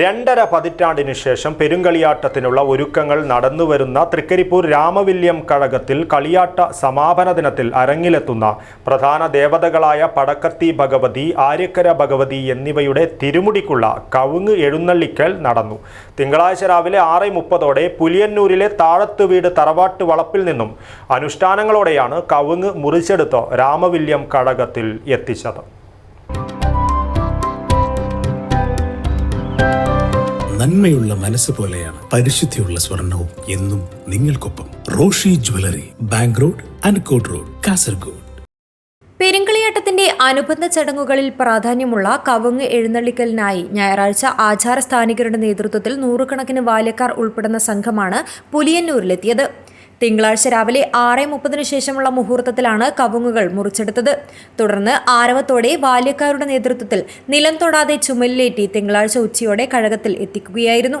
രണ്ടര പതിറ്റാണ്ടിനു ശേഷം പെരുങ്കളിയാട്ടത്തിനുള്ള ഒരുക്കങ്ങൾ നടന്നുവരുന്ന തൃക്കരിപ്പൂർ രാമവില്യം കഴകത്തിൽ കളിയാട്ട സമാപന ദിനത്തിൽ അരങ്ങിലെത്തുന്ന പ്രധാന ദേവതകളായ പടക്കത്തി ഭഗവതി ആര്യക്കര ഭഗവതി എന്നിവയുടെ തിരുമുടിക്കുള്ള കവുങ്ങ് എഴുന്നള്ളിക്കൽ നടന്നു. തിങ്കളാഴ്ച രാവിലെ ആറ് മുപ്പതോടെ പുലിയന്നൂരിലെ താഴത്തുവീട് തറവാട്ട് വളപ്പിൽ നിന്നും അനുഷ്ഠാനങ്ങളോടെയാണ് കവുങ്ങ് മുറിച്ചെടുത്ത് രാമവില്യം കഴകത്തിൽ എത്തിച്ചത്. നന്മയുള്ള മനസ്സ് പോലെയാണ് പരിശുദ്ധിയുള്ള സ്വർണവും എന്നും നിങ്ങൾക്കൊപ്പം Roshi jewellery bank road Anakkod road Kasaragod. പെരുങ്കളിയാട്ടത്തിന്റെ അനുബന്ധ ചടങ്ങുകളിൽ പ്രാധാന്യമുള്ള കവങ്ങ് എഴുന്നള്ളിക്കലിനായി ഞായറാഴ്ച ആചാര സ്ഥാനികരുടെ നേതൃത്വത്തിൽ നൂറുകണക്കിന് ബാല്യക്കാർ ഉൾപ്പെടുന്ന സംഘമാണ് പുലിയന്നൂരിലെത്തിയത്. തിങ്കളാഴ്ച രാവിലെ ആറ് മുപ്പതിനു ശേഷമുള്ള മുഹൂർത്തത്തിലാണ് കവുങ്ങുകൾ മുറിച്ചെടുത്തത്. തുടർന്ന് ആരവത്തോടെ ബാല്യക്കാരുടെ നേതൃത്വത്തിൽ നിലം തൊടാതെ ചുമലിലേറ്റി തിങ്കളാഴ്ച ഉച്ചയോടെ കഴകത്തിൽ എത്തിക്കുകയായിരുന്നു.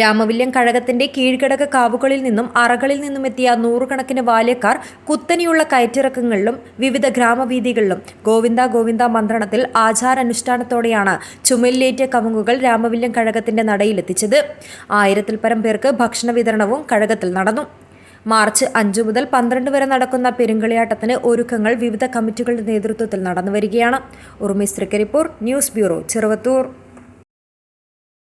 രാമവില്യം കഴകത്തിന്റെ കീഴ്കിടക കാവുകളിൽ നിന്നും അറകളിൽ നിന്നും എത്തിയ നൂറുകണക്കിന് ബാല്യക്കാർ കുത്തനെയുള്ള കയറ്റിറക്കങ്ങളിലും വിവിധ ഗ്രാമവീഥികളിലും ഗോവിന്ദ ഗോവിന്ദ മന്ത്രണത്തിൽ ആചാരാനുഷ്ഠാനത്തോടെയാണ് ചുമലിലേറ്റ കവുങ്ങുകൾ രാമവില്യം കഴകത്തിന്റെ നടയിലെത്തിച്ചത്. ആയിരത്തിൽ പരം പേർക്ക് ഭക്ഷണ വിതരണവും കഴകത്തിൽ നടന്നു. മാർച്ച് അഞ്ചു മുതൽ പന്ത്രണ്ട് വരെ നടക്കുന്ന പെരുങ്കളിയാട്ടത്തിന് ഒരുക്കങ്ങൾ വിവിധ കമ്മിറ്റികളുടെ നേതൃത്വത്തിൽ നടന്നുവരികയാണ്. Urumi report news bureau Cheruvathur.